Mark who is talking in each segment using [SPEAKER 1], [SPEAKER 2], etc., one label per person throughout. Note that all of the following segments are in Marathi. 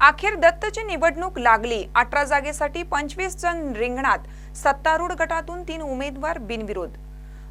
[SPEAKER 1] अखेर दत्तची निवडणूक लागली. अठरा जागेसाठी पंचवीस जण रिंगणात. सत्तारूढ गटातून तीन उमेदवार बिनविरोध.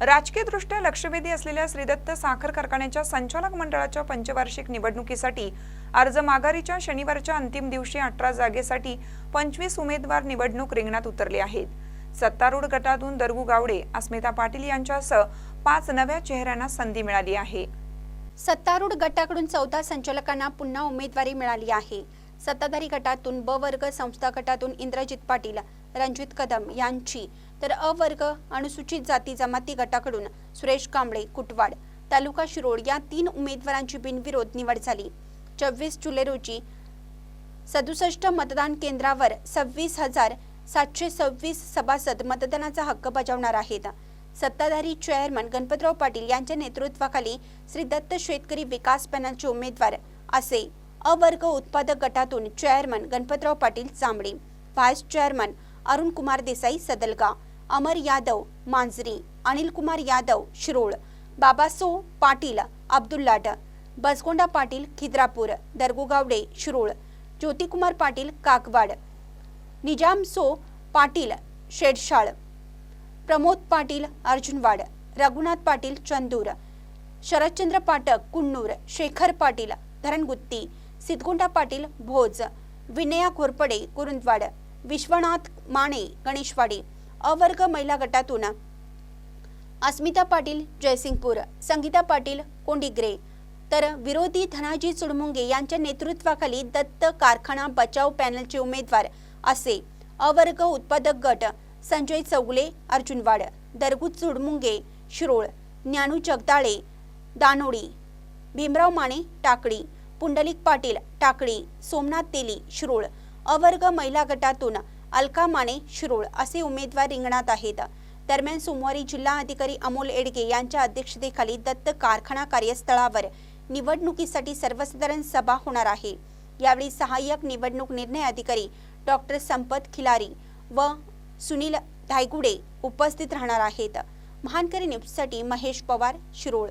[SPEAKER 1] राजकीयदृष्ट्या लक्षवेधी असलेल्या श्रीदत्त साखर कारखान्याच्या संचालक मंडळाच्या पंचवार्षिक निवडणुकीसाठी अर्ज माघारीच्या शनिवारच्या अंतिम दिवशी अठरा जागेसाठी पंचवीस उमेदवार निवडणूक रिंगणात उतरले आहेत. सत्तारूढ गटातून दरगू गावडे अस्मिता पाटील यांच्यासह पाच नव्या चेहऱ्यांना संधी मिळाली आहे.
[SPEAKER 2] सत्तारूढ गटाकडून चौदा संचालकांना पुन्हा उमेदवारी मिळाली आहे. सत्ताधारी गटातून ब वर्ग संस्था गटातून इंद्रजित पाटील रणजित कदम यांची. तर अ वर्ग अनुसूचित जाती जमाती गटाकडून सुरेश कांबळे कुटवाड तालुका शिरोड या तीन उमेदवारांची बिनविरोध निवड झाली. चोवीस जुलै रोजी सदुसष्ट मतदान केंद्रावर सव्वीस हजार सातशे सव्वीस सभासद मतदानाचा हक्क बजावणार आहेत. सत्ताधारी चेअरमन गणपतराव पाटील यांच्या नेतृत्वाखाली श्री दत्त शेतकरी विकास पॅनलचे उमेदवार असे अवर्ग उत्पादक गटातून chairman Ganpatrao Patil Chambade vice chairman Arun Kumar Desai Sadalga Amar Yadav Manjari Anil Kumar Yadav Shirol Babaso Patil Abdullat Basgonda Patil Khidrapur Dargugavade Shirol Jyotikumar Patil Kakwad Nizamso Patil Shedshal Pramod Patil Arjunwad Raghunath Patil Chandur Sharadchandra Patak Kunnur Shekhar Patil Dharangutti सिद्धगुंडा Patil Bhoj Vinaya Ghorpade Kurundwad Vishwanath Mane Ganeshwadi अवर्ग महिला गटातून अस्मिता पाटील जयसिंगपूर संगीता पाटील कोंडिग्रे. तर विरोधी धनाजी चुडमुंगे यांच्या नेतृत्वाखाली दत्त कारखाना बचाव पॅनलचे उमेदवार असे अवर्ग उत्पादक गट संजय चौगुले अर्जुनवाड दरगू चुडमुंगे शिरोळ ज्ञानू जगदाळे दानोडी भीमराव माने टाकडी पुंडलिक पाटील टाकळी सोमनाथ तेली शिरोळ अवर्ग महिला गटातून अलका माने शिरोळ असे उमेदवार रिंगणात आहेत. दरम्यान सोमवारी जिल्हा अधिकारी अमोल एडगे यांच्या अध्यक्षतेखाली दत्त कारखाना कार्यस्थळावर निवडणुकीसाठी सर्वसाधारण सभा होणार आहे. यावेळी सहाय्यक निवडणूक निर्णय अधिकारी डॉक्टर संपत खिलारी व सुनील धायगुडे उपस्थित राहणार आहेत. महानकरी न्यूजसाठी महेश पवार शिरोळ.